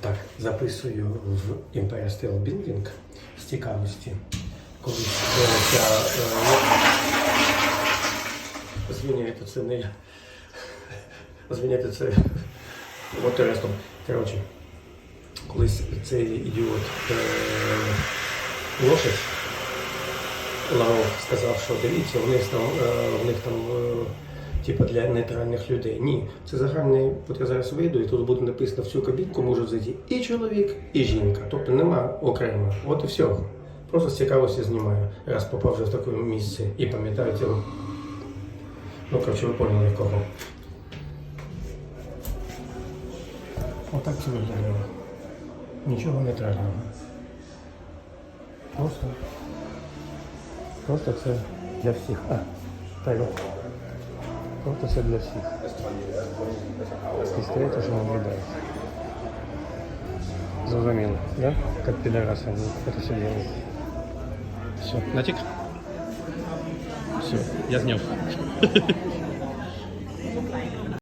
Так, записую в Empire State Building з цікавості. Дивився. Е, це не я. Звиняйте, це мотористом. Коротше, колись цей ідіот е, лошадь Лавров сказав, що дивіться, у них там, е, у них там типу для нейтральних людей. Ні, це загальний, от я зараз вийду, і тут буде написано в цю кабінку можуть зайти і чоловік, і жінка. Тобто нема окремо. От і все. Просто з цікавості знімаю, раз попав вже в таке місце і пам'ятаю цього. Ну, коротше, ви поняли кого. Отак це виглядає. Нічого нейтрального. Просто. Просто це для всіх. А, так. Просто це для всіх. І стоїть, що наблюдає. Зрозуміло, да? Как пидорасы они это все делают. Все, натик? Все, я снял.